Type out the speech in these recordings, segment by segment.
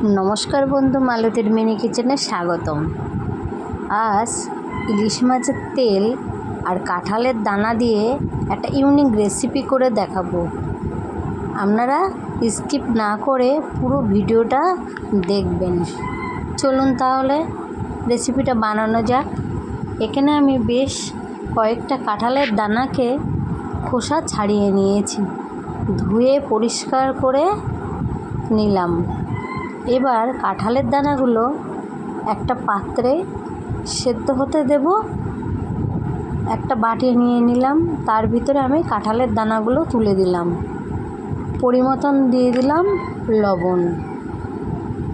নমস্কার বন্ধু মালতীর মিনি কিচেনে স্বাগতম। আজ ইলিশ মাছের তেল আর কাঁঠালের দানা দিয়ে একটা ইউনিক রেসিপি করে দেখাবো। আপনারা স্কিপ না করে পুরো ভিডিওটা দেখবেন। চলুন তাহলে রেসিপিটা বানানো যাক। এখানে আমি বেশ কয়েকটা কাঁঠালের দানাকে খোসা ছাড়িয়ে নিয়েছি। ধুয়ে পরিষ্কার করে নিলাম। এবার কাঁঠালের দানাগুলো একটা পাত্রে সেদ্ধ হতে দেব। একটা বাটি নিয়ে নিলাম। তার ভিতরে আমি কাঁঠালের দানাগুলো তুলে দিলাম। পরিমতন দিয়ে দিলাম লবণ।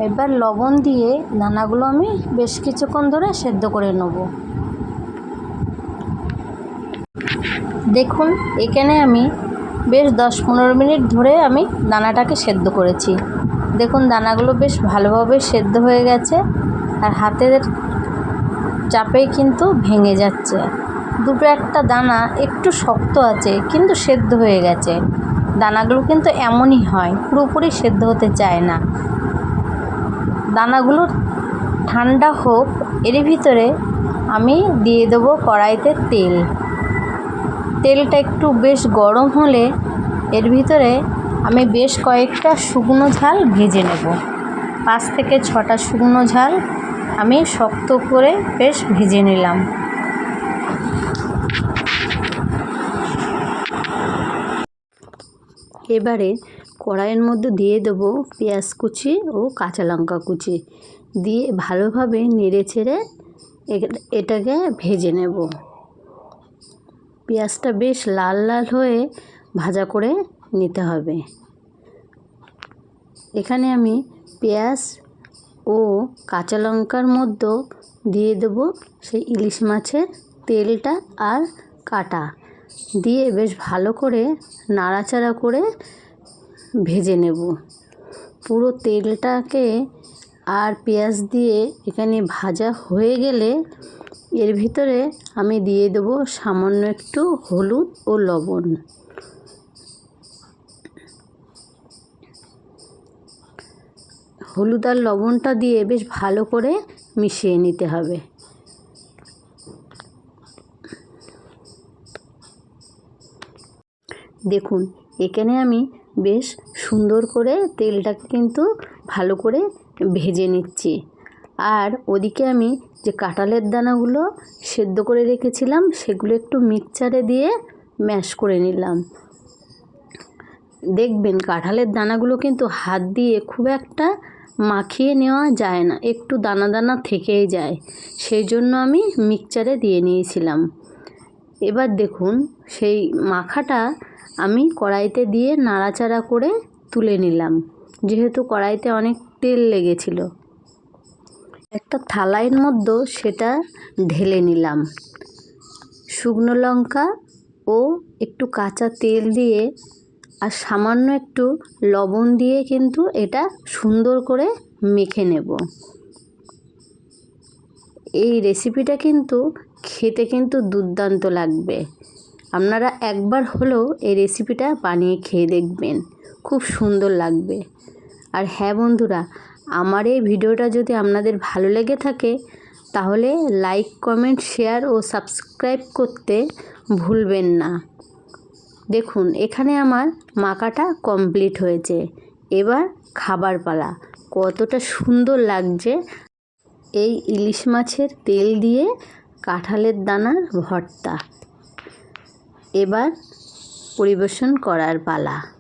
এবার লবণ দিয়ে দানাগুলো আমি বেশ কিছুক্ষণ ধরে সেদ্ধ করে নেব। দেখুন, এখানে আমি বেশ দশ পনেরো মিনিট ধরে আমি দানাটাকে সেদ্ধ করেছি। দেখুন, দানাগুলো বেশ ভালোভাবে সেদ্ধ হয়ে গেছে আর হাতের চাপেই কিন্তু ভেঙে যাচ্ছে। দুটো একটা দানা একটু শক্ত আছে, কিন্তু সেদ্ধ হয়ে গেছে। দানাগুলো কিন্তু এমনই হয়, পুরোপুরি সেদ্ধ হতে চায় না। দানাগুলো ঠান্ডা হোক, এর ভিতরে আমি দিয়ে দেবো কড়াইতে তেল। তেলটা একটু বেশ গরম হলে এর ভিতরে আমি বেশ কয়েকটা শুকনো ঝাল ভেজে নেব। পাঁচ থেকে ছটা শুকনো ঝাল আমি শক্ত করে বেশ ভেজে নিলাম। এবারে কড়াইয়ের মধ্যে দিয়ে দেবো পেঁয়াজ কুচি ও কাঁচা লঙ্কা কুচি। দিয়ে ভালোভাবে নেড়ে ছেড়ে এটাকে ভেজে নেব। পেঁয়াজটা বেশ লাল লাল হয়ে ভাজা করে নিতে হবে। এখানে আমি পেঁয়াজ ও কাঁচা লঙ্কার মধ্যে দিয়ে দেবো সেই ইলিশ মাছের তেলটা আর কাটা। দিয়ে বেশ ভালো করে নাড়াচাড়া করে ভেজে নেব। পুরো তেলটাকে আর পেঁয়াজ দিয়ে এখানে ভাজা হয়ে গেলে এর ভিতরে আমি দিয়ে দেবো সামান্য একটু হলুদ ও লবণ। হলুদ আর লবণটা দিয়ে বেশ ভালো করে মিশিয়ে নিতে হবে। দেখুন, এখানে আমি বেশ সুন্দর করে তেলটাকে কিন্তু ভালো করে ভেজে নিচ্ছি। আর ওদিকে আমি যে কাঁঠালের দানাগুলো সেদ্ধ করে রেখেছিলাম, সেগুলো একটু মিক্সচারে দিয়ে ম্যাশ করে নিলাম। দেখবেন কাঁঠালের দানাগুলো কিন্তু হাত দিয়ে খুব একটা মাখিয়ে নেওয়া যায় না, একটু দানা দানা থেকেই যায়। সেই জন্য আমি মিক্সচারে দিয়ে নিয়েছিলাম। এবার দেখুন, সেই মাখাটা আমি কড়াইতে দিয়ে নাড়াচাড়া করে তুলে নিলাম। যেহেতু কড়াইতে অনেক তেল লেগেছিল, একটা থালাইয়ের মধ্যে সেটা ঢেলে নিলাম। শুকনো লঙ্কা ও একটু কাঁচা তেল দিয়ে আর সামান্য একটু লবণ দিয়ে কিন্তু এটা সুন্দর করে মেখে নেব। এই রেসিপিটা কিন্তু খেতে কিন্তু দুর্দান্ত লাগবে। আপনারা একবার হলেও এই রেসিপিটা বানিয়ে খেয়ে দেখবেন, খুব সুন্দর লাগবে। আর হ্যাঁ বন্ধুরা, আমার এই ভিডিওটা যদি আপনাদের ভালো লেগে থাকে, তাহলে লাইক, কমেন্ট, শেয়ার ও সাবস্ক্রাইব করতে ভুলবেন না। দেখুন, এখানে আমার মাকাটা কমপ্লিট হয়েছে। এবার খাবার পালা। কতটা সুন্দর লাগছে। এই ইলিশ মাছের তেল দিয়ে কাঁঠালের দানার ভর্তা। এবার পরিবেশন করার পালা।